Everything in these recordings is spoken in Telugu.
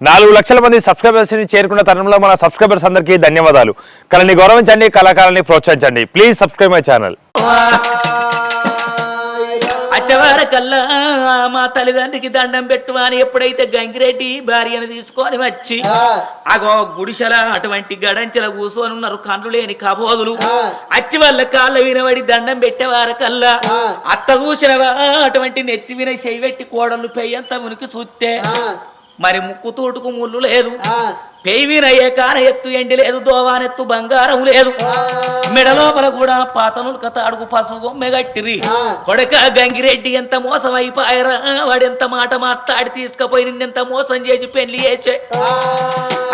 నాలుగు లక్షల మంది సబ్స్క్రైబర్స్ని చేరుకున్న తరుణంలో మన సబ్స్క్రైబర్స్ అందరికీ ధన్యవాదాలు. కళని గౌరవించండి కళాకారాన్ని ప్రోత్సహించండి. ప్లీజ్ సబ్స్క్రైబ్ మై ఛానల్ అచ్చవార కల్లా మా తల్లిదండ్రికి దండం పెట్టు అని ఎప్పుడైతే గంగిరెడ్డి భార్యను తీసుకొని వచ్చి అగో గుడిసెల అటువంటి గడంచెల కూర్చొని ఉన్నారు కండ్లు లేని కబోదులు. అచ్చి వాళ్ళ కాళ్ళ వినబడి దండం పెట్టేవార కల్లా. అత్త చూసినవా అటువంటి నెత్తి విన చెయ్యి పెట్టి కోడలు పెయ్యంత మునికి చూస్తే మరి ముక్కు తోటుకు ముళ్ళు లేదు. పెయి వినయ్యే కాన ఎత్తు ఎండి లేదు దోవానెత్తు బంగారం లేదు. మెడ లోపల కూడా పాతనులు కథ అడుగు పసుపు గొమ్మె గట్టిరి కొడక గంగిరెడ్డి ఎంత మోసం అయిపోయారా వాడెంత మాట మాట్లాడి తీసుకుపోయి నిన్నెంత మోసం చేసి పెళ్ళి చేసే.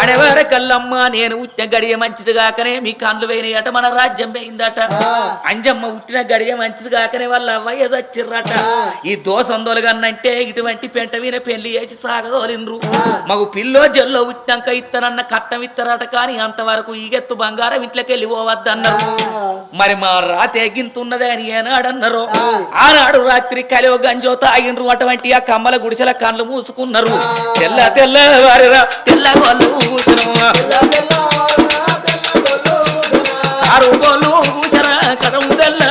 అడవార కల్లమ్మ నేను ఉట్టిన గడియ మంచిది కాకనే మీ కండ్లు వేయినయట మన రాజ్యం పోయిందట అంజమ్మ ఉట్టిన గడియ మంచిది కాకనే వాళ్ళ అవ్వయ్య చచ్చిర్రట. ఈ దోసందోలుగన్నంటే ఇటువంటి పెంట మీద పెళ్ళి చేసి సాగదోలిండ్రు. మగు పిల్లో జల్లో ఉట్టినాక ఇత్తనన్న కట్టం ఇత్తరట కానీ అంతవరకు ఈగెత్తు బంగారం ఇంట్లోకి వెళ్ళి పోవద్దన్నారు. మరి మా రాత ఎగ్గింతున్నదే అని ఏనాడన్నారు? ఆనాడు రాత్రి కలియో గంజో తాగినరు అటువంటి ఆ కమ్మల గుడిసెల కళ్ళు మూసుకున్నారు. తెల్ల తెల్ల వారిరా తెల్ల వాళ్ళు ఆరు కథం తెల్ల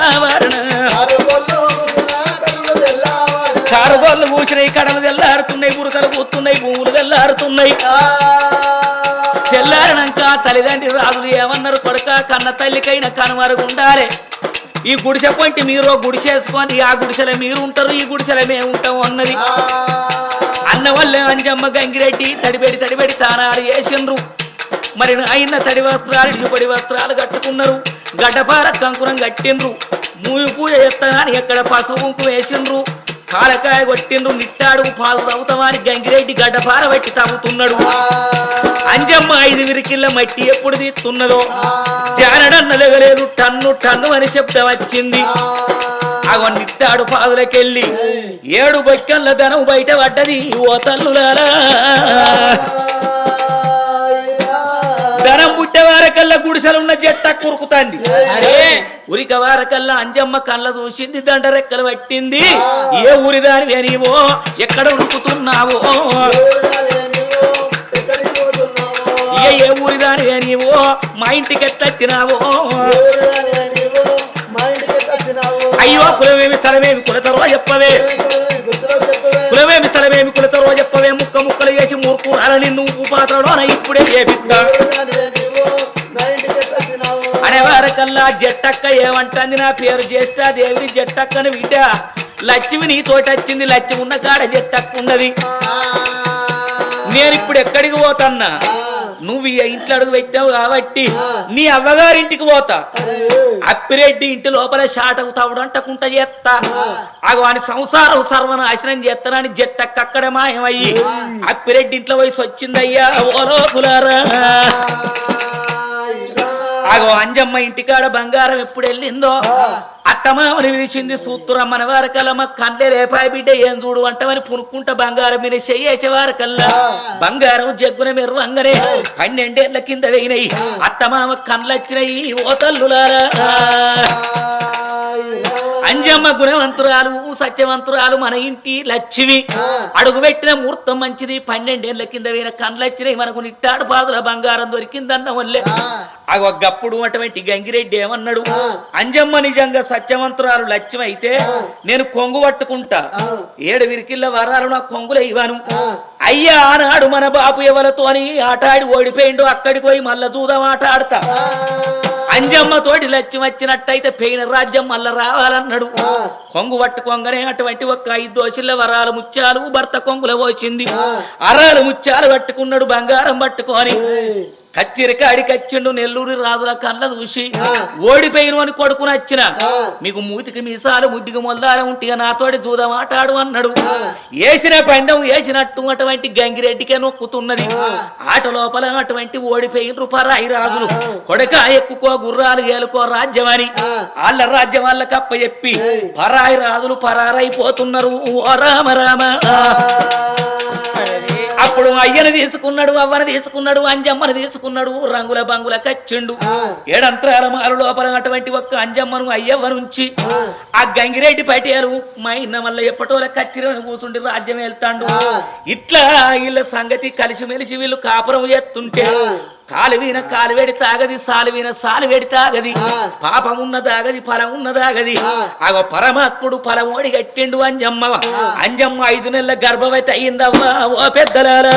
కారు కడలు తెల్లారుతున్నాయి బురకలు కూతున్నాయి భూములు తెల్లారుతున్నాయి. తెల్లారినాక తల్లిదండ్రి రాజులు ఏమన్నారు? కొడుక కన్న తల్లికైన కనుమరుగుండాలి. ఈ గుడిసె పొంటి మీరు గుడిసేసుకొని ఆ గుడిసెల మీరు ఉంటారు ఈ గుడిసెల మేము ఉంటాం అన్నది. అన్న వల్ల అంజమ్మ గంగిరెడ్డి తడిబెడి తడిబెడి తానాలు చేసిండ్రు మరి ఆయన తడి వస్త్రాలు ఇటుపడి వస్త్రాలు కట్టుకున్నారు. గడ్డపార కంకురం కట్టిండ్రు. మూయి పూజ ఎత్తనాన్ని ఎక్కడ పసుపు వేసిండ్రు. కాలకాయ కొట్టిండ్రు నిట్టాడు పాలు తవ్వుతామని గంగిరెడ్డి గడ్డపార పట్టి తవ్వుతున్నాడు అంజమ్మ ఐదు విరికిళ్ళ మట్టి ఎప్పుడు తీస్తున్నదో జానడన్న దగ్గలేదు టన్ను టన్ను అని శబ్దం వచ్చింది. అగో నిట్టాడు పాదులకెళ్ళి ఏడు బొక్కల ధనం బయట పడ్డది ఓ తల్లులారా. ధనం పుట్టేవారకల్లా గుడిసెలున్న జట్ట కురుకుతాంది. అరే. ఉరిక వారకల్లా అంజమ్మ కళ్ళ చూసింది దండరెక్కలు పట్టింది. ఏ ఊరి దాని నీవో ఎక్కడ ఉరుకుతున్నావో. ఏ ఊరి దాని నీవో మా ఇంటికి ఎట్లొచ్చినావో. అయ్యో కులమేమి స్థలమేమి కులతరో చెప్పవే. కులమేమి కులతరో చెప్పవే ముక్క ముక్కలు చేసి మూర్ఖురాల నిన్ను ఉప్పు పాత్రలోన ఇప్పుడే చేపిస్తా అనే వారకల్లా జట్టక్క ఏమంటుంది నా పేరు జ్యేష్ఠ దేవిని జట్టక్కను విట లక్ష్మి నీ తోటి వచ్చింది లక్ష్మి ఉన్న కాడ జట్టక్క ఉన్నది. నేను ఇప్పుడు ఎక్కడికి పోతన్నా? నువ్వు ఈ ఇంట్లో అడుగు పెట్టావు కాబట్టి నీ అవ్వగారింటికి పోతా. అప్పిరెడ్డి ఇంటి లోపల షాటకు తవుడంటకుంట చేస్తా. అగో అని సంసారం సర్వనాశనం చేస్తానని జట్టక్క అక్కడ మాయమయ్యి. అప్పిరెడ్డి ఇంట్లో వయసు వచ్చిందయ్యా ఓ లోకులారా ఆగో అంజమ్మ ఇంటికాడ బంగారం ఎప్పుడు వెళ్ళిందో? అత్తమామని విరిచింది సూత్తురమ్మని వారకల్లా కండ్లే రేపాయి బిడ్డ ఏం చూడు అంటమని పునుక్కుంట బంగారం మీద చెయ్యేసే వారకల్లా బంగారం జగ్గున మెరువంగనే పన్నెండేళ్ళ కింద వేయినాయి. అత్తమామ కండ్లొచ్చినాయి ఓ తల్లులారా. అంజమ్మ గుణవంతురాలు సత్యవంతురాలు మన ఇంటి లక్ష్మి. అడుగు పెట్టిన ముహూర్తం మంచిది. పన్నెండేళ్ళ కింద వేరే కండ్లొచ్చినాయి మనకు నిట్టాడు పాదుల బంగారం దొరికిందన్న వల్లే అగో గప్పుడు అటువంటి గంగిరెడ్డి ఏమన్నాడు? అంజమ్మ నిజంగా సత్యవంతురాలు లక్ష్మి అయితే నేను కొంగు పట్టుకుంటా. ఏడు విరికిళ్ళ వరాలు నా కొంగులు ఇవ్వను. అయ్యా ఆనాడు మన బాపు ఎవలతో అని ఆటాడి ఓడిపోయిండు అక్కడికి పోయి మళ్ళా దూదం ఆట ఆడతా. అంజమ్మ తోటి లక్ష్యం వచ్చినట్టయితే పెయిన రాజ్యం మళ్ళా రావాలన్నాడు. కొంగు పట్టుకొంగనే అటువంటి ఒక్క ఐదు దోషుల వరాలు ముత్యాలు భర్త కొంగుల పోచింది అరాలు ముత్యాలు పట్టుకున్నాడు బంగారం పట్టుకొని. కచ్చిరికాడికి వచ్చిండు నెల్లూరు రాజుల కళ్ళ చూసి ఓడిపోయిన అని కొడుకుని వచ్చిన మీకు మూతికి మీసాలు ముడ్డికి మొల్లారం ఉంటే నాతోటి దూదం ఆటాడు అన్నాడు వేసిన పందెం వేసినట్టు అటువంటి గంగిరెడ్డికే నొక్కుతున్నది. ఆట లోపల అటువంటి ఓడిపోయిన పరాయి రాజులు. కొడక ఎక్కుకో గుర్రాలు ఏలుకో రాజ్యం అని వాళ్ళ రాజ్యం వాళ్ళ కప్ప చెప్పి పరాయి రాజులు పరారైపోతున్నారు. ఓ రామ రామ. అప్పుడు అయ్యను తీసుకున్నాడు అవ్వను తీసుకున్నాడు అంజమ్మను తీసుకున్నాడు రంగుల బంగుల కచ్చిండు. ఏడంతరాల మారు లోపల అటువంటి ఒక్క అంజమ్మను అయ్యవ్వ నుంచి ఆ. గంగిరెడ్డి పటేలు మా ఇన్న వల్ల ఎప్పటోల కచ్చిరని కూర్చుండి రాజ్యం వెళ్తాండు ఇట్లా వీళ్ళ సంగతి కలిసిమెలిసి వీళ్ళు కాపురం చేస్తుంటే కాలువీన కాలువేడి తాగది సాలువీన సాలువేడి తాగది. పాపం ఉన్న తాగది ఫలం ఉన్న తాగది ఆగో పరమాత్ముడు ఫలమోడి గట్టిండు అంజమ్మ అంజమ్మ ఐదు నెలల గర్భవతి అయిందవ్వా ఓ పెద్దలారా.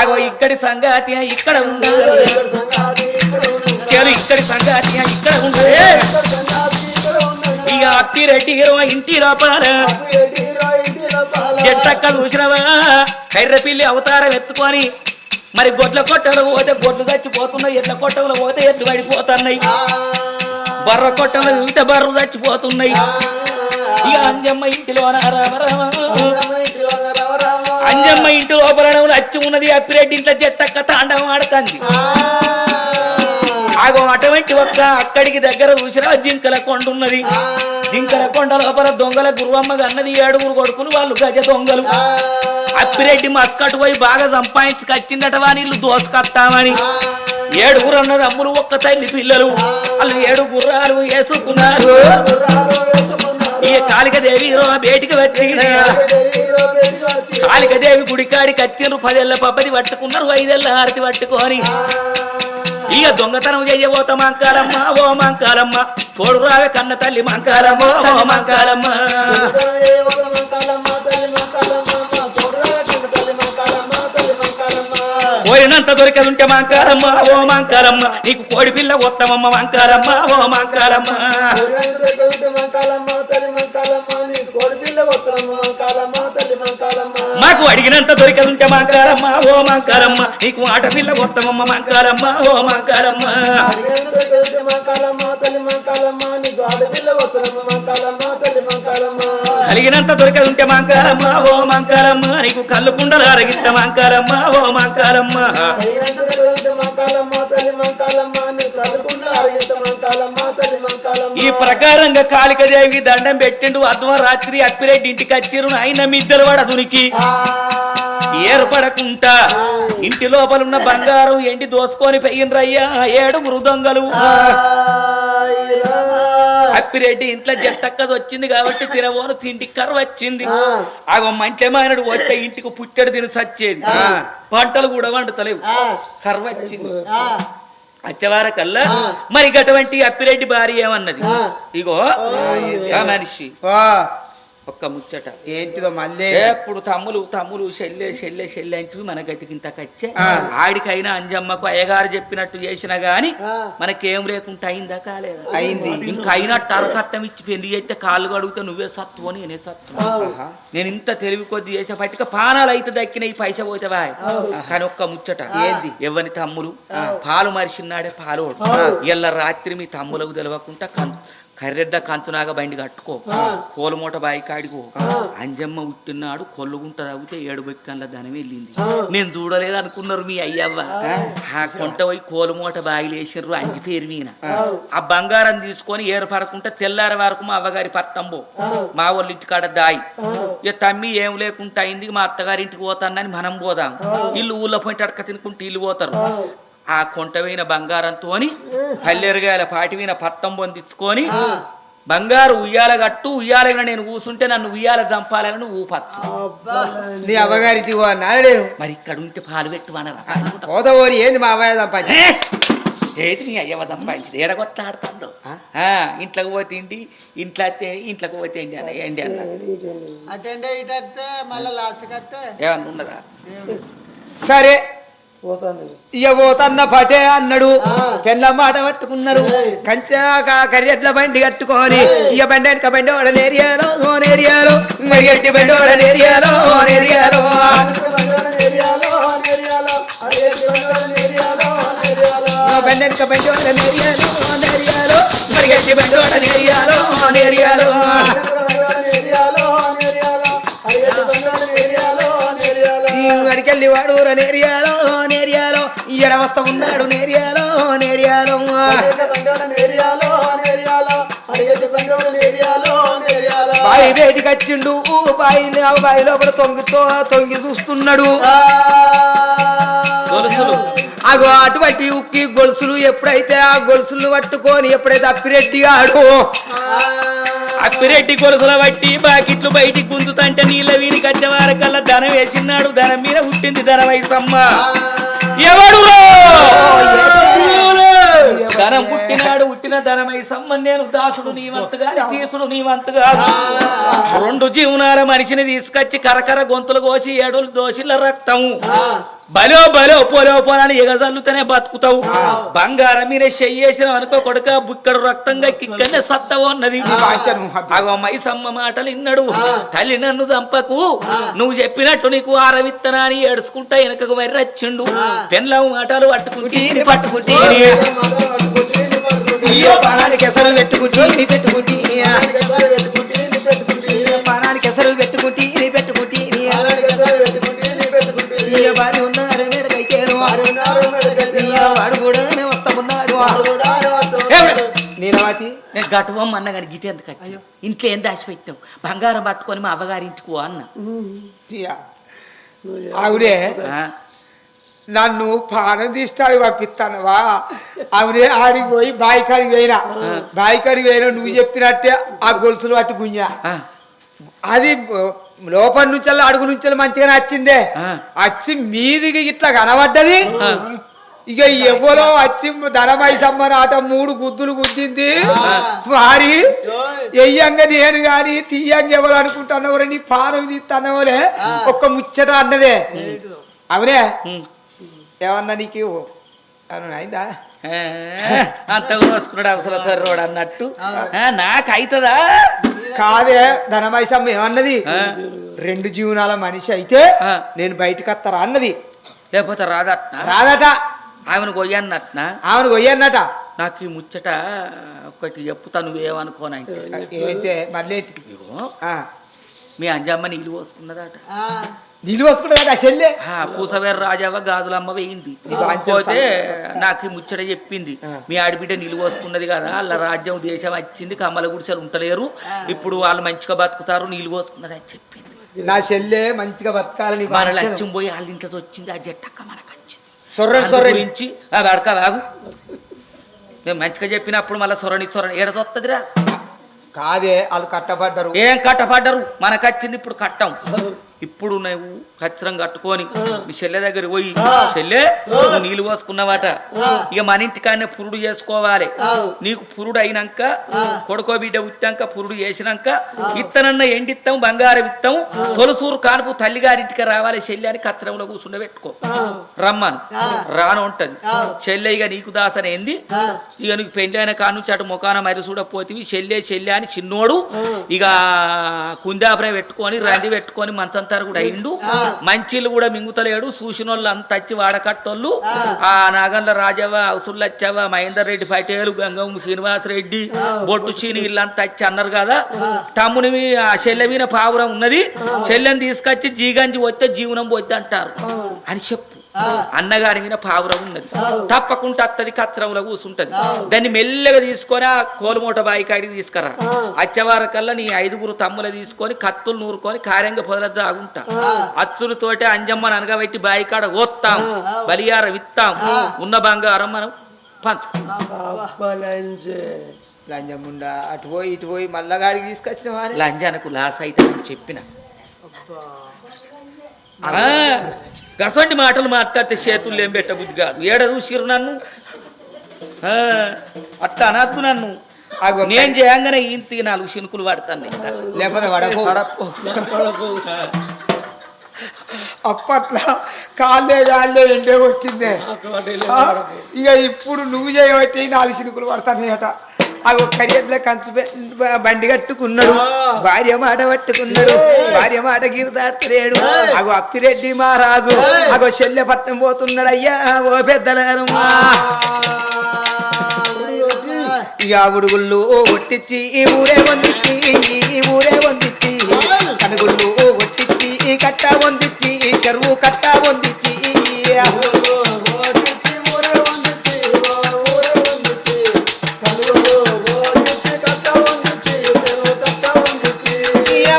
అగో ఇక్కడి సంగాతి ఇక్కడ చెలు ఇక్కడి సంగాతి ఇక్కడ ఉంది ఇక అక్కిరెడ్డి హీరో ఇంటి లోపల. ఎట్టక్క చూసినవా కర్రపిల్లి అవతారం ఎత్తుకొని మరి గొడ్ల కొట్టలు పోతే గొడ్లు చచ్చిపోతున్నాయి ఎడ్ల కొట్టలు పోతే ఎడ్లు పడిపోతున్నాయి. బర్ర కొట్టలు ఇంత బర్రు చచ్చిపోతున్నాయి. ఇక అంజమ్మ ఇంటిలో అంజమ్మ ఇంటి లోపల నచ్చి ఉన్నది అప్పిరెడ్డి ఇంట్లో చెట్టక్క తాండవం ఆడుతుంది. ఆగో అటువంటి ఒక్క అక్కడికి దగ్గర చూసినా జింకల కొండ ఉన్నది జింకల కొండ లోపల దొంగల గురువమ్మ అన్నది ఏడుగురు కొడుకులు వాళ్ళు గజ దొంగలు. అప్పిరెడ్డి మస్కట్ పోయి బాగా సంపాదించి కచ్చిందట వాణిళ్ళు దోసుకొస్తామని. ఏడుగురు అన్నది అమ్ములు ఒక్క తల్లి పిల్లలు. వాళ్ళు ఏడు గుర్రాలు వేసుకున్నారు ఈ కాళికదేవి బయటికి వచ్చి కాళికదేవి గుడికాడికి వచ్చిండ్రు. పదేళ్ళ పబ్బది పట్టుకున్నారు ఐదేళ్ళ హారతి పట్టుకొని. ఇక దొంగతనం చేయబోతా మంకాలమ్మ ఓ మంకాలమ్మ తోడు రావే కన్న తల్లి మంకాలమ్మ ఓ మంకాలమ్మ పోయినంత దొరికదుంటే మంకారమ్మ ఓ మంకారమ్మ. నీకు కోడి పిల్ల ఉత్తమమ్మ మంకారమ్మ ఓ మంకారమ్మ. నువ్వు అడిగినంత దొరికదుంటే మాంకారమ్మ ఓ మాంకారమ్మ నీకు ఆట పిల్ల కొత్తమమ్మ మాంకారమ్మ ఓ మాంకారమ్మ. కలిగినంత దొరికదుంటే మాంకారమ్మ ఓ మాంకారమ్మ నీకు కళ్ళు కుండలు అరగిస్త మంకాలమ్మ ఓ మంకాలమ్మ ఈ ప్రకారంగా కాళికదేవి దండం పెట్టిండు. అద్వ రాత్రి అప్పిరెడ్డి ఇంటికి వచ్చిరు ఆయన మిద్దరు వాడ దునికి ఏర్పడకుంటా. ఇంటి లోపల ఉన్న బంగారం ఎండి దోసుకొని పోయిండ్రయ్యా ఏడుగురు దొంగలు అప్పిరెడ్డి ఇంట్లో జట్టక్కది వచ్చింది కాబట్టి తినబోను తిండి కర్ర వచ్చింది. ఆగో మంచి మానడు వస్తే ఇంటికి పుట్టెడు తిని సచ్చేది. పంటలు కూడా వండుతలేవు. కర్ర వచ్చింది. అచ్చవార కల్లా మరి అటువంటి అప్పిరెడ్డి భార్య ఏమన్నది? ఇగో మనిషి. ఒక్క ముచ్చట. ఏంటిదో మళ్ళీ? ఎప్పుడు తమ్ములు తమ్ములు చెల్లె చెల్లె చెల్లె అంటే మన గతికి ఇంత కచ్చే ఆడికైనా అంజమ్మకు అయ్యగారు చెప్పినట్టు చేసినా గాని మనకేం లేకుండా అయిందా కాలేదా? అయింది. ఇంకా అయినట్టు అరకట్టం ఇచ్చి పెళ్ళి చేస్తే కాళ్ళు కడిగితే నువ్వే సత్తువు నేనే సత్తు నేను ఇంత తెలివి కొద్ది చేసే పట్టిక పానాలు అయితే దక్కినాయి పైస పోతావా కానీ ఒక్క ముచ్చట. ఏంది? ఎవరి తమ్ములు? పాలు మరిచిన్నాడే పాలు ఇళ్ళ రాత్రి మీ తమ్ములకు తెలవకుండా కర్రెడ్డ కంచునాగా బండి కట్టుకో. కోలమూట బాయి కాడికో అంజమ్మ ఉట్టినాడు కొల్లుగుంట తవ్వితే ఏడు బెక్కన్ల ధనం వెళ్ళింది. నేను చూడలేదు అనుకున్నారు మీ అయ్యవ్వ. ఆ. కొంట పోయి కోలమూట బాయిలు వేసిర్రు అంజి పేరు మీన ఆ. బంగారం తీసుకొని ఏర్పడకుండా తెల్లారి వరకు మా అవ్వగారి పట్టంబో మా వాళ్ళ ఇంటికాడ దాయి. ఇక తమ్మి ఏం లేకుండా అయింది మా అత్తగారి ఇంటికి పోతానని మనం పోదాం. ఇల్లు ఊళ్ళో పోయి అడక తినుకుంటూ ఇల్లు పోతారు. ఆ కొంటవైన బంగారంతోని పల్లెరగాయల పాటి మీద పట్టం పొందించుకొని బంగారు ఉయ్యాల గట్టు ఉయ్యాల మీద నేను కూసుంటే నన్ను ఉయ్యాల చంపాలని ఊపచ్చు. నీ అవ్వగారికి మరి ఇక్కడ ఉంటే పాలు పెట్టు ఏంది మా అవ్వయ్య సంపాదించి? ఏది నీ అయ్యవ సంపాదించింది? ఏడగొట్లాడుతుందో ఆ, ఇంట్లోకి పోతే ఇంటి ఇంట్లో వస్తే ఇంట్లోకి పోతే ఏంటి అన్న ఏంటి అన్న? అటెండ్ ఇటే మళ్ళీ లాస్ట్ కట్టే ఏమన్నా ఉన్నదా? సరే. ఇక పోతన్న పటే అన్నాడు. పెళ్ళ మాట పట్టుకున్నారు. కంచె కరియట్ల బండి కట్టుకొని ఇక బండి వెనక బండి ఓడనేరియాలో ఓనేరియాలో మరి ఎట్టి బండి ఓడనేరియాలో ఓనేరియాలో బండి వెనక బండి ఓడనేరియాలో ఓనేరియాలో మరి ఎట్టి బండి ఓడనేరియాలో ఓనేరియాలో అడికెళ్ళి వాడు నేరియాలో ఎడవస్త ఉన్నాడు నేరియాలో నేరియాలో బాయి బయటికి వచ్చిండు బాయి బాయి లోపల తొంగితో తొంగి చూస్తున్నాడు. అగో అటువంటి ఉక్కి గొలుసులు ఎప్పుడైతే ఆ గొలుసులు పట్టుకొని ఎప్పుడైతే అప్పిరెడ్డి ఆడు అప్పిరెడ్డి గొలుసుల బట్టి బాకిట్లు బయటికి గుంజుతంటే నీళ్ళ వీని కచ్చవారకల్లా ధనం వేసినాడు. ధనం మీద పుట్టింది ధనవైసమ్మ ఎవడు ధనం పుట్టినాడు పుట్టిన ధనమైసమ్మ. నేను దాసుడు నీ వంతుగా తీసుడు నీ వంతుగా రెండు జీవనాల మనిషిని తీసుకొచ్చి కరకర గొంతులు కోసి ఏడులు దోషిల రక్తం బలో బలో పోలో పోలని ఎగజల్లుతూనే బతుకుతావు. బంగారం మీరే చెయ్యేసిన అనుకో కొడుక బుక్కడు రక్తంగా కిక్కనే సత్తా ఉన్నది అగో మైసమ్మ మాటలు ఇన్నడు. తల్లి నన్ను చంపకు. నువ్వు చెప్పినట్టు నీకు ఆరవిత్తనా అని ఏడుచుకుంటా వెనకకు మరి రచ్చిండు. పెన్లవు మాటలు పట్టుకుంటే పట్టుకుంటే పానానికి ఎసరు పెట్టుకుంటే పెట్టుకుంటే పానానికి ఎసరు పెట్టుకుంటే పెట్టుకుంటే ఇయ్య నీలవాతి నేను గటువమ్మ అన్న కానీ గిటి ఎందుకు వచ్చావు? ఇంట్లో ఏం దాచిపెట్టావు బంగారం పట్టుకొని మా అవ్వగారి ఇంటికి పో అన్న. ఆవిడే నన్ను పానం తీస్తాడు పంపిస్తానువా? ఆవిడే ఆడికి పోయి బాయి కాడికి పోయినా. బాయి కాడికి పోయినా నువ్వు చెప్పినట్టే ఆ గొలుసులు పట్టి గుంజా. అది లోపల నుంచి అడుగు నుంచి మంచిగా నచ్చిందే. వచ్చి మీదికి ఇట్లా కనబడ్డది. ఇక ఎవరో వచ్చి ధనమై సమ్మని ఆట మూడు గుద్దులు గుద్దింది. వారి ఎయ్యంగా నేను గాని తీయంగా ఎవరు అనుకుంటున్నవరే నీ పానం తీస్తున్నవరే ఒక్క ముచ్చట అన్నదే. అవునే. ఏమన్నా నీకు అయిందా? అంత కోసుకున్నాడు అవసరం తర్రోడు అన్నట్టు. నాకు అవుతుందా కాదే ధనమైసమ్మ ఏమన్నది. రెండు జీవనాల మనిషి అయితే. నేను బయటకు వస్తారా అన్నది. లేకపోతే రాదట్నా? రాదట. ఆమెను కొయ్యన్నట్నా? ఆమెను కొయ్యన్నట. నాకు ఈ ముచ్చట ఒకటి చెప్పుతా నువ్వేమనుకోనంటే మీ అంజమ్మ నీళ్ళు పోసుకున్నదట. నీళ్ళు చెల్లె? ఆ, పూసవేరు రాజావ గాజులమ్మ వేయింది. పోతే నాకు ఈ ముచ్చట చెప్పింది. మీ ఆడబిడ్డ నిలువ పోసుకున్నది కదా వాళ్ళ రాజ్యం దేశం వచ్చింది కమ్మల గుడిసెలు ఉంటలేరు. ఇప్పుడు వాళ్ళు మంచిగా బతుకుతారు నీళ్ళు పోసుకున్నది అని చెప్పింది. నా చెల్లె మంచిగా బతకాలని మన లక్ష్యం పోయి వాళ్ళ ఇంట్లో వచ్చింది ఆ జట్టక్క మనకు వచ్చింది సొర్రని సొర్రని. ఆ బడక బాగు మేము మంచిగా చెప్పినప్పుడు మళ్ళీ సొరని సొరని ఏడ వస్తుందిరా కాదే వాళ్ళు కట్టబడ్డరు. ఏం కట్టపడ్డరు మనకు వచ్చింది ఇప్పుడు కట్టం. ఇప్పుడు నువ్వు ఖచ్చితంగా కట్టుకొని నీ చెల్లె దగ్గర పోయి చెల్లె నువ్వు నీళ్ళు పోసుకున్నావట. ఇక మన ఇంటికానే పురుడు చేసుకోవాలి. నీకు పురుడు అయినాక కొడుకో బిడ్డ ఉట్టాక పురుడు చేసినాక ఇత్తనన్న ఎండిత్తం బంగారం ఇత్తం. తొలసూరు కానుపు తల్లిగారింటికి రావాలి చెల్లె అని కచ్చరంలో కూర్చుండ పెట్టుకో. రమ్మను. రాను ఉంటది. చెల్లె ఇక నీకు దాసనేంది ఇక నీకు పెళ్ళి అయిన కాను నుంచి అటు ముఖాన మరి చూడపోతివి చెల్లె చెల్లె అని చిన్నోడు. ఇక కుందాపరే పెట్టుకొని రంది పెట్టుకొని మంచంతారు కూడా అయిండు. మంచిలు కూడా మింగుతలేడు. చూసిన వాళ్ళు అంత వచ్చి వాడకట్టోళ్ళు. ఆ. నాగండ్ల రాజవ్వ అవసుల్లచ్చవ్వ మహేందర్ రెడ్డి పటేలు గంగం శ్రీనివాస్ రెడ్డి బొట్టు చీని వీళ్ళంతా వచ్చి అన్నారు కదా. తమ్ముని ఆ చెల్లె మీద పావురం ఉన్నది. చెల్లెని తీసుకొచ్చి జీగంజి వస్తే జీవనం పోతే అంటారు. అని చెప్పు. అన్నగారి మీద పావురం ఉన్నది. తప్పకుండా అత్తది కచ్చరంలో కూసుంటది. దాన్ని మెల్లగా తీసుకొని ఆ కోలుమూట బాయి కాడికి తీసుకురా. అచ్చవారకల్లా నీ ఐదుగురు తమ్ముల తీసుకొని కత్తులు నూరుకొని కార్యంగా పొదల జాగుంటా. అచ్చులతోటి అంజమ్మని అనగబెట్టి బాయి కాడ ఓత్తాం. బలియార విత్తాం. ఉన్న బంగారం మనం పంచుకుంటాం. లంజముండా అటు పోయి ఇటు పోయి మళ్ళా గాడికి తీసుకొచ్చిన వారి లంజానకు లాస్ అయితే చెప్పిన. గసంటి మాటలు మాట్లాడితే చేతులు ఏం పెట్టబుద్ధి కాదు ఏడ చూసిరు నన్ను అట్ట అనద్దు నన్ను. నేను చేయంగానే ఇంటికి నాలుగు శినుకులు పడతాను. లేకపోతే. అప్పట్లో కాళ్ళే కాళ్ళే ఎండే కొట్టిందే. ఇక ఇప్పుడు నువ్వు చేయబట్టి నాలుగు చినుకులు పడతానట. అవి కరియట్లో కంచు బండి కట్టుకున్నాడు. భార్య మాట పట్టుకున్నాడు. భార్య మాట గిరిదాడతలేడు అగో అప్పిరెడ్డి మహారాజు. అగో శల్య పట్నం పోతున్నాడు. అయ్యా ఓ పెద్దలారమ్మా. ఇక ఉడుగుళ్ళు ఒట్టించి ఈ ఊరే వందిచ్చి ఈ ఊరే వందిచ్చి. కనుగుళ్ళు ಕಟ್ಟ ಒಂದಿಚ್ಚಿ ಶರ್ವು ಕಟ್ಟ ಒಂದಿಚ್ಚಿ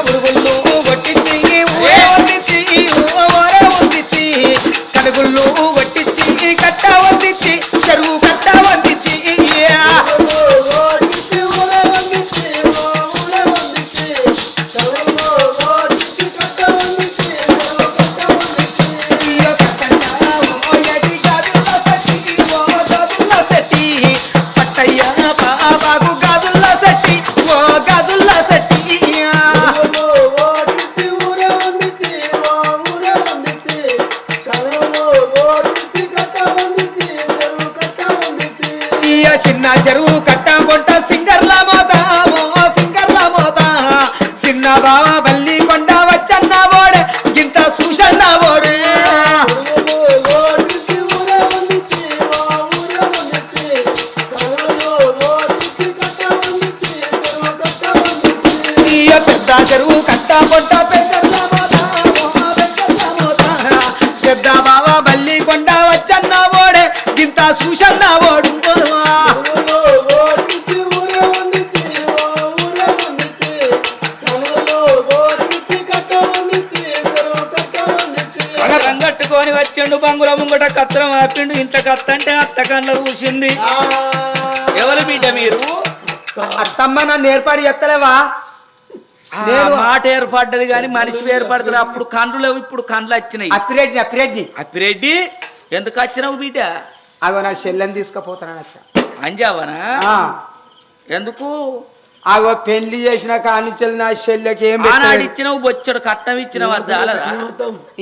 ಹುಡುಗುಲ್ಲು ಒಟ್ಟಿಚ್ಚಿ ಒಂದಿಚ್ಚಿ ಓರೆ ಒಂದಿಚ್ಚಿ ಕಡುಗುಲ್ಲು ಒಟ್ಟಿಚ್ಚಿ ಕಟ್ಟ ಒಂದಿಚ್ಚಿ ಶರ್ವು ಕಟ್ಟ ಒಂದಿಚ್ಚಿ ಒಂದಿಚ್ಚಿ రంగట్టుకొని వచ్చిండు బంగుల ముంగట కత్తరం ఆపిండు ఇంత కత్త అంటే అత్త కన్న చూసింది ఎవరు బిడ్డ మీరు? అత్తమ్మ నన్ను ఏర్పాటు చేస్తలేవా? మాట ఏర్పడ్డది కానీ మనిషి ఏర్పడుతుంది. అప్పుడు కండ్లు ఇప్పుడు కండ్లు వచ్చినాయి. అప్పిరెడ్డి అప్పిరెడ్డి అప్పిరెడ్డి ఎందుకు వచ్చినావు బిడ్డ? అగో నా చెల్లెని తీసుకుపోతాను అచ్చా అంజావనా? ఎందుకు? అగో పెళ్ళి చేసిన కానించలు నా చెల్లెకి ఏం ఆనాడు. ఇచ్చినవు బొచ్చడు కట్నం ఇచ్చినవు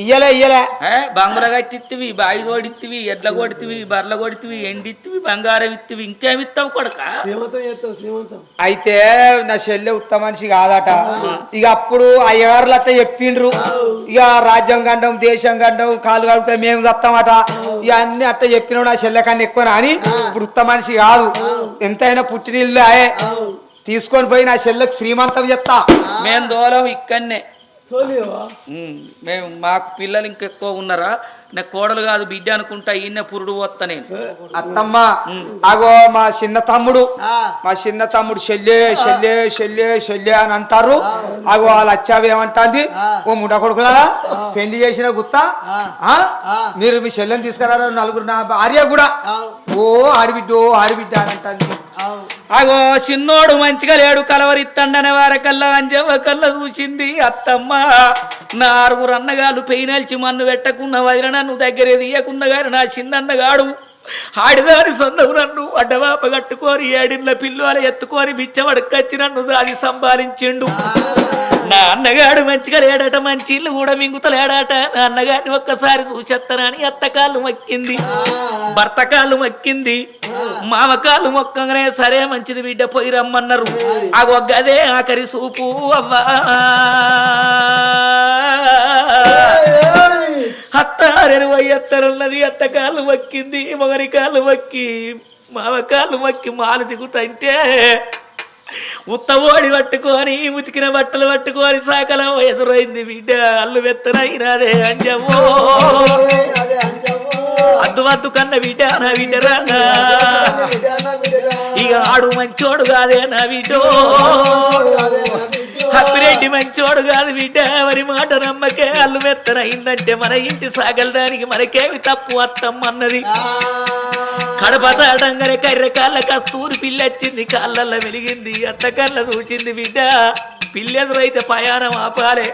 ఇయ్యలే ఇయ్యలే. ఏ, బంగుల కట్టిత్తివి బాయి కొడిత్తివి ఎడ్ల కొడితివి బర్ల కొడితివి ఎండిత్తివి బంగారం ఇత్తివి ఇంకేమిత్తావు కొడక? అయితే నా చెల్లె ఉత్తమ మనిషి కాదట. ఇక అప్పుడు అయ్యగారులు అత్త చెప్పిండ్రు ఇక రాజ్యం గండం దేశం గండం కాలు కడితే మేము చస్తామట ఇక అన్ని అత్త చెప్పినాడు నా చెల్లె కన్నా ఎక్కువ అని. ఇప్పుడు ఉత్తమ మనిషి కాదు. ఎంతైనా పుట్టినిల్లు ఆయే. తీసుకొని పోయి నా చెల్లెకి శ్రీమంతం చెప్తా. మేము దూరం ఇక్కడనే. మేము మాకు పిల్లలు ఇంకెక్కువ ఉన్నారా? నా కోడలు కాదు బిడ్డ అనుకుంటా ఈయన పురుడు నేను. అత్తమ్మ అగో మా చిన్న తమ్ముడు మా చిన్న తమ్ముడు చెల్లె చెల్లె చెల్లె చెల్లె అని అంటారు. అగో వాళ్ళు వచ్చావి ఏమంటాంది ఓ ముడ కొడుకులారా? పెళ్ళి చేసిన గుత్త? ఆ? మీరు మీ చెల్లెని తీసుకురారు? నలుగురు నా భార్య కూడా? ఓ ఆడిబిడ్డ ఓ ఆడిబిడ్డ అని అంటాంది. అగో చిన్నోడు మంచిగా లేడు కలవరిత్తండనే వారకల్లా అంజవ్వ కల్లా చూసింది. అత్తమ్మ నా ఆరుగురు అన్నగాళ్ళు పెయినల్చి మన్ను పెట్టకున్న వదిన నన్ను దగ్గర తీయకుండా గారు నా చిన్నన్నగాడు ఆడిదాని సొందం నన్ను అడ్డవాప కట్టుకొని ఏడిళ్ళ పిల్లలు ఎత్తుకొని బిచ్చవడకొచ్చి నన్ను అది సంపాదించిండు. నా అన్నగాడు మంచిగా లేడట మంచి ఇల్లు కూడా మింగుతలేడట. నా అన్నగారిని ఒక్కసారి చూసేస్తానని అత్తకాళ్ళు మక్కింది. భర్త కాళ్ళు మక్కింది. మామ కాళ్ళు మొక్కగానే సరే మంచిది బిడ్డ పోయి రమ్మన్నారు. ఆ గదే ఆఖరి సూపు అవ్వా. అత్తారెను అత్తరున్నది అత్త కాళ్ళు మక్కింది మొగరి కాళ్ళు మక్కి మావ కాళ్ళు మక్కి మాలు దిగుతంటే ఉత్తమోడి పట్టుకొని ఉతికిన బట్టలు పట్టుకొని సాకలం ఎదురైంది బిడ్డ. అల్లు వెత్తనైనాదే అంజమో అద్దు అద్దు కన్న బిడ్డ నా బిడ్డ రాగా ఇక ఆడు మంచోడు కాదే నా బిడ్డో. హప్పిరెడ్డి మంచోడు కాదు బిడ్డ మరి మాట నమ్మకే అల్లు మెత్తనైందంటే మన ఇంటి సాగలడానికి మనకేమి తప్పు అత్తమ్మన్నది కడప తాటంగానే కర్రె కాళ్ళ కస్తూరి పిల్లొచ్చింది కాళ్ళల్లో వెలిగింది అత్త కళ్ళ చూచింది బిడ్డ. పిల్లెదురైతే పయానం ఆపాలే.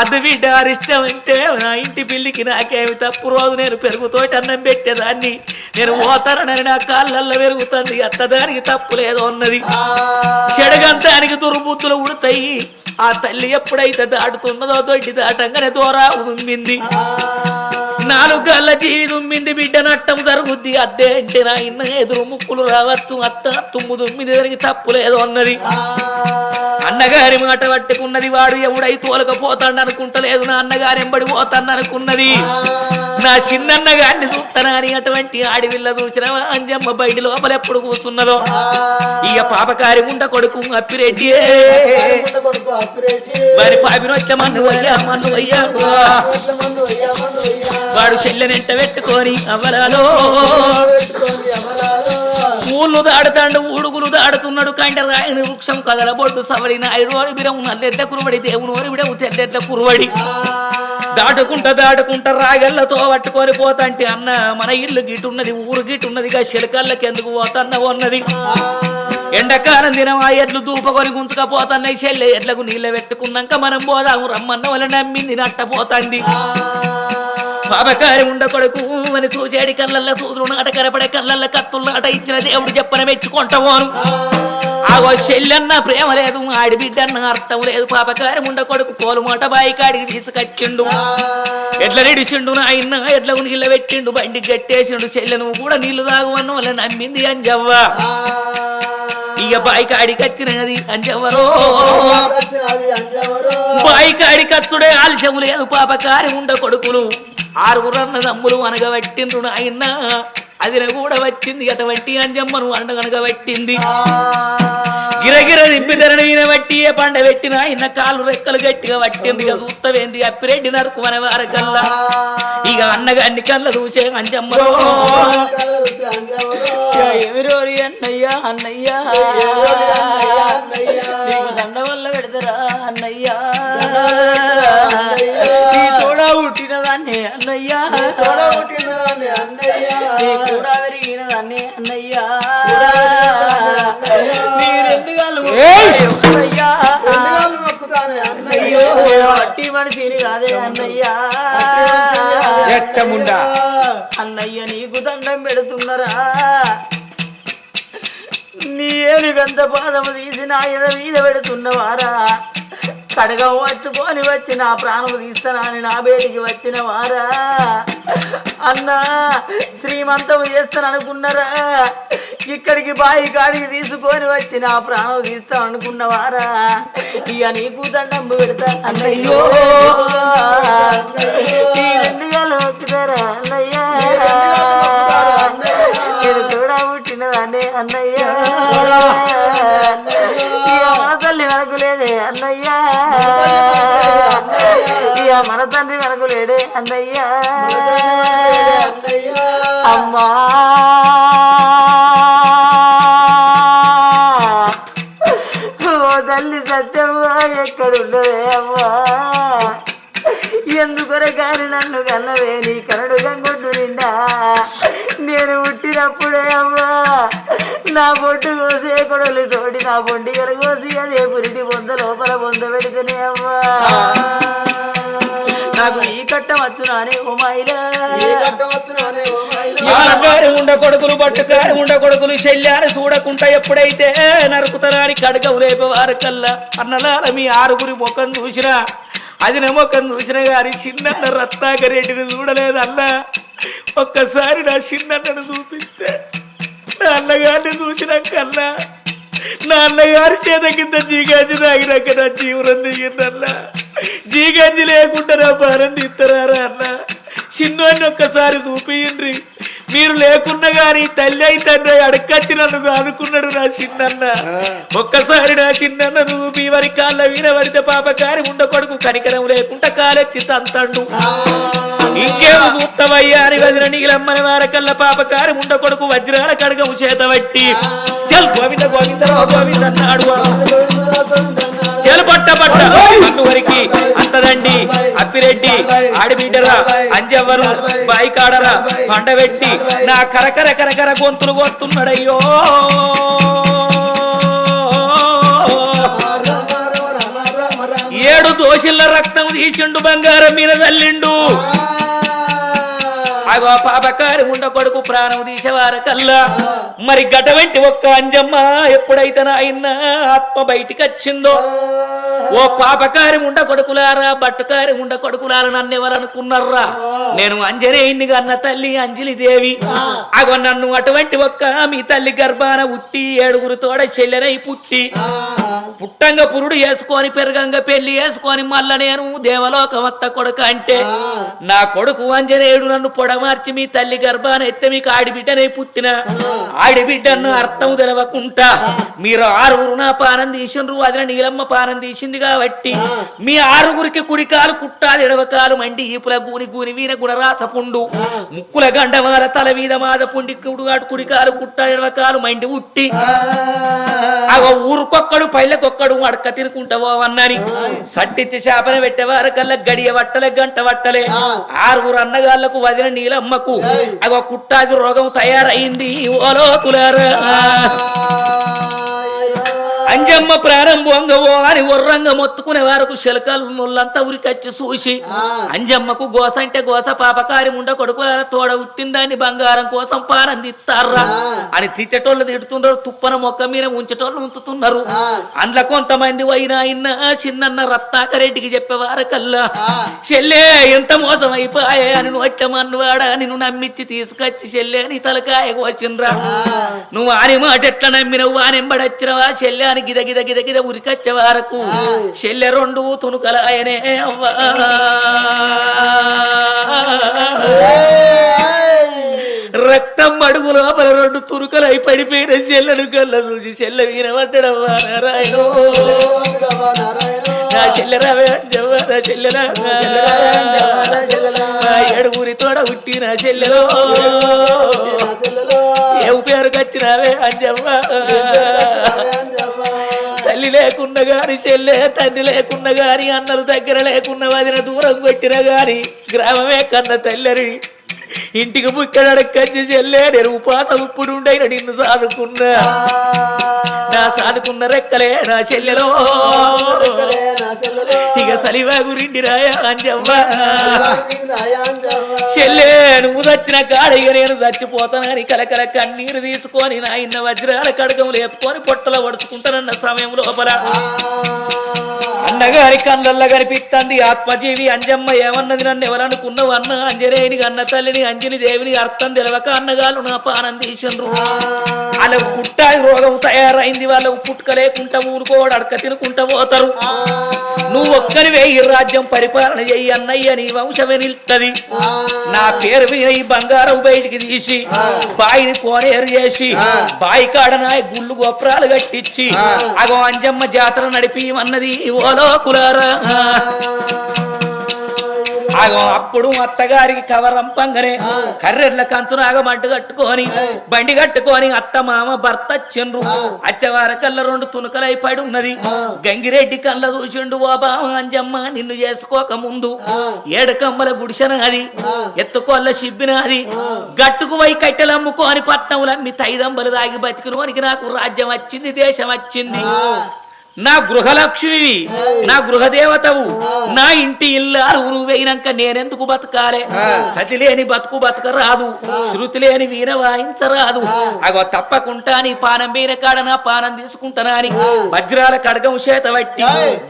అద్దు బిడ్డ అరిష్టం అంటే నా ఇంటి పిల్లికి నాకేమి తప్పు రోజు నేను పెరుగుతోటి అన్నం పెట్టేదాన్ని. నేను పోతానని నా కాళ్ళల్లో పెరుగుతుంది అత్తదానికి తప్పు లేదు అన్నది. చెడగంతానికి దుర్బుద్ధులు ఉడతాయి. ఆ తల్లి ఎప్పుడైతే దాటుతున్నదో దొడ్డి దాటంగానే దూరా ఉమ్మింది. నాలుగు గల్ల జీవి దుమ్మింది బిడ్డ నట్టం జరుగుద్ది. అద్దే అంటే నా ఇన్న ఎదురు ముక్కులు రావచ్చు. అత్త తుమ్ము దుమ్మిది. దానికి తప్పు లేదు అన్నది. అన్నగారి మాట పట్టుకున్నది వాడు ఎవడై తోలకపోతాడు అనుకుంటలేదు నా అన్నగారు ఎంబడి పోతాను అనుకున్నది. నా చిన్నన్న గారిని చూస్తానా అటువంటి ఆడివిల్ల చూసిన అంజమ్మ బయట లోపల ఎప్పుడు కూర్చున్నదో. ఇక పాపకారి ఉండ కొడుకు అప్పిరెడ్డి. మరి పాపినొచ్చ మన్ను అయ్యా మన్ను అయ్యా వాడు చెల్లెనెంట పెట్టుకొని అవరాలో ఊళ్ళు దాడుతాడు ఉడుగులు దాడుతున్నాడు కంట రాయని వృక్షం కదలబొట్టు సవరి నాయుడు బిరము నల్లెడ్ల కురువడి దేవుని ఓరి బిడము తెల్లెడ్ల కురువడి. దాటుకుంటా దాటుకుంటా రాగళ్ళతో పట్టుకొని పోతాంటే అన్న. మన ఇల్లు గిటున్నది ఊరు గిటున్నదిగా శిలకళ్ళకి ఎందుకు పోతన్న ఉన్నది ఎండాకాలం దినం ఆ ఎడ్లు దూపకొని గుంజుకపోతున్నాయి చెల్లె ఎడ్లకు నీళ్ళ పెట్టుకున్నాక మనం పోదాము. రమ్మన్న వాళ్ళ నమ్మింది నట్టపోతాంది. పాపకారి ఉండకొడుకు అని చూచాడి కళ్ళల్ల సూదులు నాట కనపడే కళ్ళల్ల కత్తులు నాట ఇచ్చిన దేవుడు చెప్పన మెచ్చుకుంటావాను. ఆగో చెల్లెన్న ప్రేమ లేదు ఆడి బిడ్డన్న అర్థం లేదు. పాపకారి ఉండ కొడుకు కోలు మాట బాయికాడికి తీసుకొచ్చిండు. ఎడ్ల రెడిచిండు నాయన్న ఎడ్లకు నీళ్ళ పెట్టిండు బండి గట్టేసిండు. చెల్లె నువ్వు కూడా నీళ్ళు తాగు అన్న వాళ్ళ నమ్మింది అంజవ్వ. ఇక బాయి కాడికి వచ్చినది అంజవ్వరో బాయి కాడికి వచ్చుడే ఆలస్యం లేదు పాపకారి ఉండ కొడుకులు. ఆరుగురన్న దమ్ములు అనగబట్టిండ్రు నాయన అది కూడా వచ్చింది అటువంటి అంజమ్మను అండగనగా పట్టింది గిరగిర ఈయన బట్టి ఏ పండ పెట్టినా ఇన్న కాళ్ళు రెక్కలు గట్టిగా పట్టింది ఇక చూస్తవేంది అప్పిరెడ్డి నరుకు మన వారకల్లా ఇక అన్నగాన్ని కళ్ళ చూసే అంజమ్మలో. ఎవరోరి అన్నయ్యా అన్నయ్యా. దండ వల్ల పెడతారా అన్నయ్యా. నీ తోడా పుట్టిన దాన్ని అన్నయ్యా. నీ కూడా పెరిగిన దాన్ని అన్నయ్యా. నీ రెండు గాళ్ళు అన్నయ్యా. అయ్యో అట్టి మనిషిని కాదే అన్నయ్యా. ఎట్టముండా? అన్నయ్య నీకు దండం పెడుతున్నారా? నీ ఏనుగంత పాదము తీసి నా మీద పెడుతున్నవారా? కడగం పట్టుకొని వచ్చి నా ప్రాణము తీస్తానని నా బేటికి వచ్చిన వారా? అన్నా శ్రీమంతం చేస్తాను అనుకున్నారా? ఇక్కడికి బాయి కాడికి తీసుకొని వచ్చి నా ప్రాణం తీస్తాను అనుకున్నవారా ఇక నీకు దండం పెడతా అన్నయ్యో. ఈ రెండు మొక్కుతారా అన్నయ్యా? నేను కూడా పుట్టినదాన్ని అన్నయ్యా. వెనక లేదే అన్నయ్యా ఇక మన తండ్రి వెనక లేడే అన్నయ్యా. అమ్మా. ఓ తల్లి సత్యమ్మా ఎక్కడున్నవే అమ్మా? ఎందుకొరకాని నన్ను కన్నవే నీ కరడు గంగొడ్డు నిండా? నేను పుట్టినప్పుడే అమ్మా నా బొట్టు కోసే కొడలు తోడి నా బొండి కోసి అదే పురిటి బొంద లోపల బొంద పెడితేనే అమ్మా. నాకు ఈ కట్టం వచ్చునానే ఓ మైలా. ఉండ కొడుకులు బట్టుకారి ఉండ కొడుకులు శల్యాన్ని చూడకుండా ఎప్పుడైతే నరుకుతరాని కడగవు లేపేవారు కల్లా. అన్నలాల మీ ఆరుగురి ముఖం చూసినా అది నా ముఖం చూసిన గారి చిన్న రత్నాకరెడ్డిని చూడలేదు అన్న ఒక్కసారి నా చిన్నను చూపిస్తే నాన్నగారిని చూసిన కన్నా నాన్నగారి చేత కింద జీగాంజి తాగినాక నా జీవనం దిగిందన్నా. జీగాంజి లేకుండా నా భారం తీస్తారా అన్నా. చిన్నోడిని ఒక్కసారి చూపియండ్రి మీరు లేకున్నా గాని తల్లి అయి తండ్రి అడకచ్చి నన్ను సాదుకున్నాడు నా చిన్నన్న. ఒక్కసారి నా చిన్నన్న చూపి వరి కాళ్ళ వీణ పడితే పాపకారి ఉండ కొడుకు కనికరం లేకుండా కాలెత్తి తంతండు. ఇంకేం చూస్తావయ్యా అని వదిన నీలమ్మని వారకల్ల పాపకారి ఉండ కొడుకు వజ్రాల కడగము చేత పట్టి. చల్ గోవింద గోవింద గోవింద అన్నాడు. చెలు పట్ట పట్ట. వరికి అంతదండి. అప్పిరెడ్డి ఆడిబిడ్డరా అంజవ్వరు బాయి కాడరా పండబెట్టి నా కరకర కరకర గొంతులు కొడుతున్నాడయ్యో. ఏడు దోషుల రక్తం తీసిండు బంగారం మీద తల్లిండు అగో పాపకారి ఉండ కొడుకు ప్రాణం తీసేవార కల్లా. మరి గటవెంటి ఒక్క అంజమ్మ ఎప్పుడైతే నాయన ఆత్మ బయటికి వచ్చిందో? ఓ పాపకారి ఉండ కొడుకులారా బట్టుకారి ఉండ కొడుకులారా నన్ను ఎవరనుకున్నారా నేను అంజనేయుని అన్న తల్లి అంజలి దేవి అగో నన్ను అటువంటి ఒక్క మీ తల్లి గర్భాన ఉట్టి ఏడుగురు తోడ చెల్లెనై పుట్టి. పుట్టంగ పురుడు వేసుకొని పెరగంగ పెళ్ళి వేసుకొని మళ్ళా నేను దేవలోకమత్త కొడుకు అంటే నా కొడుకు అంజనేయుడు నన్ను మార్చి మీ తల్లి గర్భానైతే మీకు ఆడిబిడ్డనై పుట్టిన ఆడిబిడ్డను అర్థం తెలవకుంటా. మీరు ఆరుగురు నా పానం తీసిండ్రు అదిన నీలమ్మ పానం తీసింది కాబట్టి మీ ఆరుగురికి కుడికాలు కుట్టాలు ఎడవకాలు మండి ఈపుల గూని గూని వీన గుణరాస పుండు ముక్కుల గండమాల తల మీద మాద పుండి కుడుగాడు కుడికాలు కుట్టాలు ఎడవకాలు మండి ఉట్టి. అగో ఊరుకొక్కడు పల్లెకొక్కడు అడక తిరుకుంటావోవన్నని సట్టిచ్చి చేపన పెట్టేవారు కల్లా గడియ వట్టలే గంట వట్టలే. ఆరుగురు అన్నగాళ్ళకు వదిన నీలమ్మకు. అగో కుట్టాది రోగం తయారైంది ఓలో కులారా అంజమ్మ ప్రారంభంగవో అని ఒర్రంగ మొత్తుకునే వారకు శలకాలు నొల్లంతా ఉరికచ్చి చూసి అంజమ్మకు గోస అంటే గోస పాపకారి ముండ కొడుకుల తోడ ఉట్టిందాన్ని బంగారం కోసం పారందిస్తారా? అని తిట్టేటోళ్ళు తిడుతున్నారు తుప్పన మొక్క మీద ఉంచేటోళ్ళు ఉంచుతున్నారు. అందులో కొంతమంది అయినా ఇన్న చిన్న రత్నాకరెడ్డికి చెప్పేవారు కల్లా. చెల్లే ఎంత మోసం అయిపోయే అని నొట్టమన్నవాడా నిన్ను నమ్మిచ్చి తీసుకొచ్చి చెల్లే నీ తలకాయ వచ్చిండ్రా. నువ్వు ఆని మాట ఎట్లా నమ్మినవు ఆనెంబడచ్చినవా చెల్లె అని గిద గిద గిద గిద ఉరికొచ్చే వరకు చెల్లె రెండు తునుకలాయనే అవ్వా. రక్త మడుగు లోపల రెండు తురుకలై పడిపోయిన చెల్లెను కళ్ళ చూసి చెల్ల వీరబడ్డడవ్వా నారాయణ. నా చెల్లెరావే నా చెల్లెరా ఏడుగురి తోడ పుట్టిన చెల్లెలో ఏవు పేరు కచ్చినావే అంజవ్వ. తల్లి లేకున్న గాని చెల్లె తండ్రి లేకున్న గాని అన్నలు దగ్గర లేకున్న వదిన దూరం కొట్టిన గాని గ్రామమే కన్న తల్లరి. ఇంటికి ముక్కడ కచ్చి చెల్లె నేను ఉపాసం ఇప్పుడు ఉండైన నిన్ను సాదుకున్నా. నా సాదుకున్న రెక్కలే నా చెల్లెలో. ఇక సలివా గురిండి రాయా అంజవ్వ. చెల్లె నువ్వు చచ్చిన కాడిగా నేను చచ్చిపోతానని కలకల కన్నీరు తీసుకొని నా ఇన్న వజ్రాల కడకం లేపుకొని పొట్టలో వడుచుకుంటానన్న సమయం లోపల. అన్నగారి కళ్ళల్లో కనిపిస్తుంది ఆత్మజీవి అంజమ్మ ఏమన్నది నన్ను ఎవరనుకున్నావు అన్న? అంజనేయుని అన్న తల్లిని అంజని దేవిని అర్థం తెలవక అన్నగారు నా పానం తీసిండ్రు వాళ్ళకు పుట్టాది రోగం తయారైంది వాళ్ళకు పుట్టుక లేకుండా ఊరుకోడు అడక తినుకుంటా పోతారు. నువ్వు ఒక్కరివే ఈ రాజ్యం పరిపాలన చెయ్యి అన్నయ్య నీ వంశమే నిలుస్తుంది నా పేరు మీద ఈ బంగారం బయటికి తీసి బాయిని కోనేరు చేసి బాయి కాడ నా గుళ్ళు గొప్పరాలు కట్టించి అగో అంజమ్మ జాతర నడిపి అన్నది ఓలో కులారా అప్పుడు అత్తగారికి కవరంపంగనే కర్రెడ్ల కంచునాగ మంటు కట్టుకొని బండి కట్టుకొని అత్త మామ భర్త చెండ్రు అచ్చవార కళ్ళ రెండు తునకలై పడి ఉన్నది. గంగిరెడ్డి కళ్ళ చూసిండు ఓ బావ అంజమ్మ నిన్ను చేసుకోక ముందు ఏడకమ్మల గుడిసెన అది ఎత్తుకొల్ల సిబ్బిన అది. గట్టుకు వై కట్టెలు అమ్ముకొని పట్నంలో అమ్మి తైదంబలు దాగి బతికినోనికి నాకు రాజ్యం వచ్చింది దేశం వచ్చింది. నా గృహలక్ష్మివి నా గృహదేవతవు నా ఇంటి ఇల్లారు నువ్వైనాక నేనెందుకు బతకాలే? సతి లేని బతుకు బతకరాదు శృతి లేని వీణ వాయించరాదు. అగో తప్పకుండా నీ పానం వీర కాడ నా పానం తీసుకుంటానా అని వజ్రాల కడగం చేత పట్టి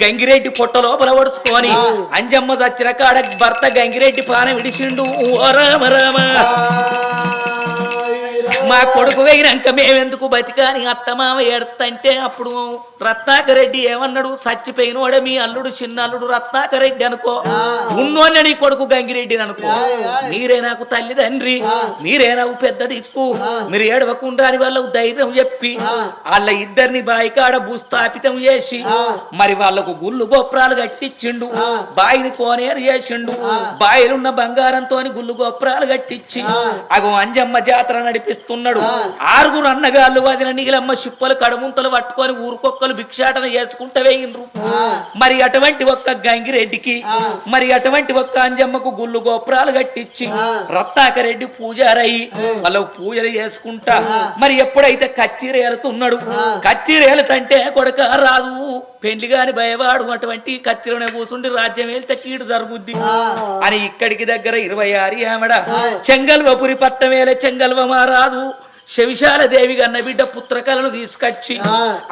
గంగిరెడ్డి పొట్ట లోపల ఒడుచుకొని అంజమ్మ దచ్చిన కాడ భర్త గంగిరెడ్డి పానం విడిచిండు. ఓ రామ రామ. మా కొడుకు వేయినాక మేమెందుకు బతికాని? అత్తమామ ఎడతంటే అప్పుడు రత్నాకరెడ్డి ఏమన్నాడు? చచ్చిపోయినోడే మీ అల్లుడు చిన్న అల్లుడు రత్నాకరెడ్డి అనుకో. ఉన్నోన్న నీ కొడుకు గంగిరెడ్డిని అనుకో. మీరే నాకు తల్లిదండ్రి మీరే నాకు పెద్ద దిక్కు. మీరు ఏడవకుండా వాళ్ళకు ధైర్యం చెప్పి వాళ్ళ ఇద్దరిని బాయికాడ భూస్థాపితం చేసి మరి వాళ్ళకు గుళ్ళు గొప్పరాలు కట్టించిండు. బాయిని కోనేరు చేసిండు. బాయిలున్న బంగారంతో గుళ్ళు గొప్పరాలు కట్టించి అగో అంజమ్మ జాతర నడిపిస్తున్నాడు. ఆరుగురు అన్నగాళ్ళు వదిన నీలమ్మ చిప్పలు కడుముంతలు పట్టుకొని ఊరుకొక్కలు భిక్షాటన చేసుకుంటూ వేయిండ్రు మరి అటువంటి ఒక్క గంగిరెడ్డికి మరి అటువంటి ఒక్క అంజమ్మకు గుళ్ళు గోపురాలు కట్టించి రత్నాకరెడ్డి పూజారయ్యి వాళ్ళకు పూజలు చేసుకుంటా. మరి ఎప్పుడైతే కచ్చీర వెళ్తున్నాడు కచ్చీర వెళ్తంటే కొడక రాదు. పెండ్లి గాని భయవాడు అటువంటి కత్తిలోనే కూసుండి రాజ్యం వెళ్తే కీడు జరుగుద్ది. అని ఇక్కడికి దగ్గర ఇరవై ఆరు ఆమెడ చెంగల్వపురి పట్టం వేలే చెంగల్వ మారాదు శవిశాల దేవి గన్న బిడ్డ పుత్రకలను తీసుకొచ్చి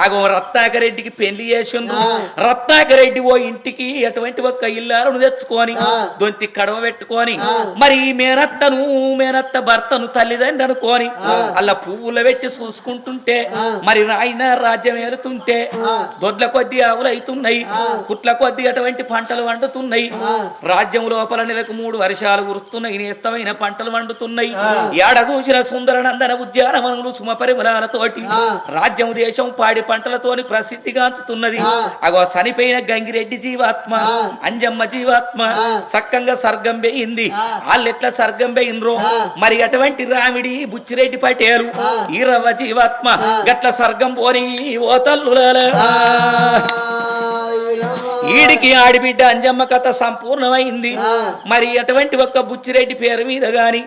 అగో రత్నాకరెడ్డికి పెళ్ళి చేసిండ్రు రత్నాకరెడ్డి ఓ ఇంటికి అటువంటి ఒక్క ఇల్లాలను తెచ్చుకొని దొంతి కడవ పెట్టుకొని మరి మేనత్తను మేనత్త భర్తను తల్లిదండ్రి అనుకొని అలా పువ్వులు పెట్టి చూసుకుంటుంటే మరి నాయన రాజ్యం ఏరుతుంటే దొడ్ల కొద్ది ఆవులు అవుతున్నాయి కుట్ల కొద్ది అటువంటి పంటలు వండుతున్నాయి రాజ్యం లోపల నెలకు మూడు వర్షాలు కురుస్తున్నాయి నేస్తమైన పంటలు వండుతున్నాయి. ఏడ చూసిన సుందర నందన ఉద్యానవనములు సుమపరిమళాలతోటి రాజ్యం దేశం పాడి పంటలతోని ప్రసిద్ధిగాంచుతున్నది. అగో చనిపోయిన గంగిరెడ్డి జీవాత్మ అంజమ్మ జీవాత్మ సక్కంగా సర్గం వేయింది. వాళ్ళు ఎట్లా సర్గం వేయినరో? మరి అటువంటి రామిడి బుచ్చిరెడ్డి పటేలు ఈరవ్వ జీవాత్మ గట్ల సర్గం పోని ఓ తల్లులారా ఈడికి ఆడిబిడ్డ అంజమ్మ కథ సంపూర్ణమైంది. మరి అటువంటి ఒక్క బుచ్చిరెడ్డి పేరు మీద గాని